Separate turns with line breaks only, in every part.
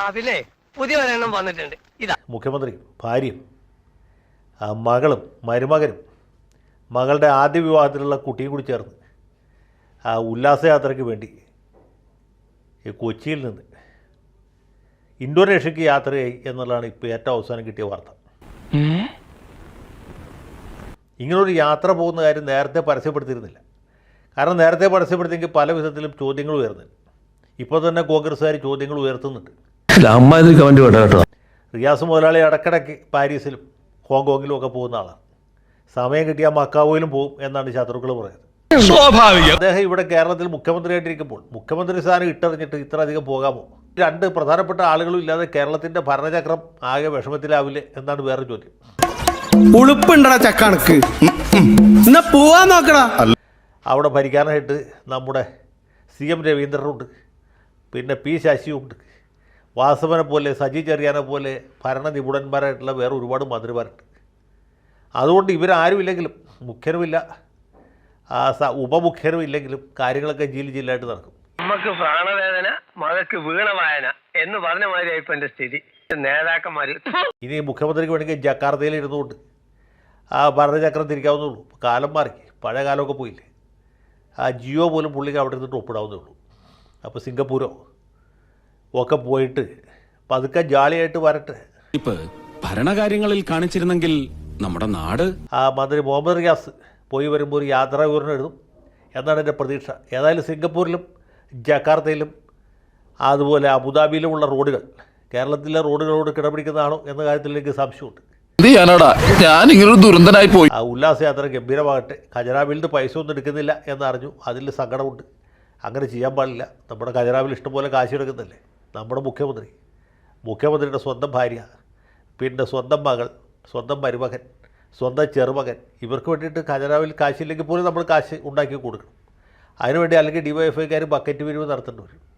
ആ പിന്നെ പുതിയ ഒരെണ്ണം വന്നിട്ടുണ്ട്. ഇതാ.
മുഖ്യമന്ത്രി ഭാര്യയും ആ മകളും മരുമകനും മകളുടെ ആദ്യ വിവാഹത്തിലുള്ള കുട്ടിയും കൂടി ചേർന്ന് ആ ഉല്ലാസയാത്രയ്ക്ക് വേണ്ടി ഈ കൊച്ചിയിൽ നിന്ന് ഇന്തോനേഷ്യക്ക് യാത്രയായി എന്നുള്ളതാണ് ഇപ്പോൾ ഏറ്റവും അവസാനം കിട്ടിയ വാർത്ത. ഇങ്ങനൊരു യാത്ര പോകുന്ന കാര്യം നേരത്തെ പരസ്യപ്പെടുത്തിയിരുന്നില്ല. കാരണം നേരത്തെ പരസ്യപ്പെടുത്തിയെങ്കിൽ പല വിധത്തിലും ചോദ്യങ്ങൾ ഉയർന്നു ഇപ്പോൾ തന്നെ കോൺഗ്രസ്സുകാർ ചോദ്യങ്ങൾ ഉയർത്തുന്നുണ്ട്.
അമ്മാതിരി കമന്റ് വേണ്ട കേട്ടോ.
റിയാസ് മുതലാളി ഇടക്കിടയ്ക്ക് പാരീസിലും ഹോങ്കോങ്ങിലും ഒക്കെ പോകുന്ന ആളാണ് സമയം കിട്ടിയാൽ മക്കാവോയിലും പോകും എന്നാണ് ശത്രുക്കൾ പറയുന്നത്.
സ്വാഭാവികം.
അദ്ദേഹം ഇവിടെ കേരളത്തിൽ മുഖ്യമന്ത്രിയായിട്ടിരിക്കുമ്പോൾ മുഖ്യമന്ത്രി സ്ഥാനം ഇട്ടറിഞ്ഞിട്ട് ഇത്ര അധികം പോകാമോ? രണ്ട് പ്രധാനപ്പെട്ട ആളുകളും ഇല്ലാതെ കേരളത്തിന്റെ ഭരണചക്രം ആകെ വിഷമത്തിലാവില്ലേ എന്നാണ് വേറെ ചോദ്യം.
ഉളുപ്പുണ്ടടാ ചക്കണക്ക്. എന്നാ പോവാൻ നോക്കടാ.
അവിടെ ഭരിക്കാനായിട്ട് നമ്മുടെ സി എം രവീന്ദ്രനുണ്ട്. പിന്നെ പി ശശിയുണ്ട് വാസവനെ പോലെ സജി ചെറിയാനെ പോലെ ഭരണ നിപുണന്മാരായിട്ടുള്ള വേറെ ഒരുപാട് മന്ത്രിമാരുണ്ട്. അതുകൊണ്ട് ഇവരാരും ഇല്ലെങ്കിലും മുഖ്യനുമില്ല ഉപമുഖ്യനും ഇല്ലെങ്കിലും കാര്യങ്ങളൊക്കെ ജില്ല ജില്ലായിട്ട് നടക്കും.
നമുക്ക് പ്രാണവേദന മകക്ക് വീണവായന എന്ന് പറഞ്ഞ മാതിരിയായി ഇപ്പം എന്റെ സ്ഥിതി. നേതാക്കന്മാർ
ഇനി മുഖ്യമന്ത്രിക്ക് വേണമെങ്കിൽ ജക്കാർത്തയിൽ ഇരുന്നുകൊണ്ട് ആ ഭരണചക്രം തിരിക്കാവുന്നുള്ളൂ കാലം മാറി പഴയ കാലമൊക്കെ പോയില്ലേ. ആ ജിയോ പോലും പുള്ളിക്ക് അവിടെ ഇരുന്നിട്ട് ഒപ്പിടാവുന്നേ ഉള്ളൂ. അപ്പോൾ സിംഗപ്പൂരോ? ഒക്കെ പോയിട്ട് പതുക്കെ ജാളിയായിട്ട് വരട്ടെ.
ഇപ്പൊ ഭരണകാര്യങ്ങളിൽ കാണിച്ചിരുന്നെങ്കിൽ നമ്മുടെ നാട്
ആ മന്ത്രി മുഹമ്മദ് റിയാസ് പോയി വരുമ്പോൾ ഒരു യാത്രാ വിവരണം എഴുതും. എന്നാണ് എന്റെ പ്രതീക്ഷ. ഏതായാലും സിംഗപ്പൂരിലും ജക്കാർത്തയിലും അതുപോലെ അബുദാബിയിലുമുള്ള റോഡുകൾ കേരളത്തിലെ റോഡുകളോട് കിടപിടിക്കുന്നതാണോ എന്ന കാര്യത്തിൽ എനിക്ക് സംശയമുണ്ട്.
ഞാൻ ഇങ്ങനൊരു ദുരന്തനായി പോയി.
ആ ഉല്ലാസയാത്ര ഗംഭീരമാകട്ടെ. ഖജനാവിൽ നിന്ന് പൈസ ഒന്നും എടുക്കുന്നില്ല എന്നറിഞ്ഞു. അതിൽ സങ്കടമുണ്ട്. അങ്ങനെ ചെയ്യാൻ പാടില്ല. നമ്മുടെ ഖജനാവിൽ ഇഷ്ടംപോലെ കാശ് എടുക്കുന്നില്ലേ നമ്മുടെ മുഖ്യമന്ത്രി. മുഖ്യമന്ത്രിയുടെ സ്വന്തം ഭാര്യ പിന്നെ സ്വന്തം മകൾ സ്വന്തം മരുമകൻ സ്വന്തം ചെറുമകൻ. ഇവർക്ക് വേണ്ടിയിട്ട് ഖജനാവിൽ കാശില്ലെങ്കിൽ പോലും നമ്മൾ കാശ് ഉണ്ടാക്കി കൊടുക്കണം. അതിനുവേണ്ടി അല്ലെങ്കിൽ ഡിവൈഎഫ്ഐക്കാർ ബക്കറ്റ് പിരിവ് നടത്തേണ്ടി വരും.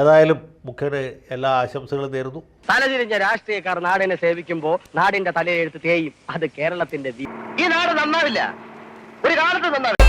ഏതായാലും മുഖ്യന് എല്ലാ ആശംസകളും നേരുന്നു.
തലതിരിഞ്ഞ രാഷ്ട്രീയക്കാർ നാടിനെ സേവിക്കുമ്പോൾ നാടിന്റെ തലയെഴുത്ത് തേയും. അത് കേരളത്തിന്റെ വി- ഈ നാട് നന്നാവില്ല. ഒരു കാലത്ത് നന്നാവില്ല.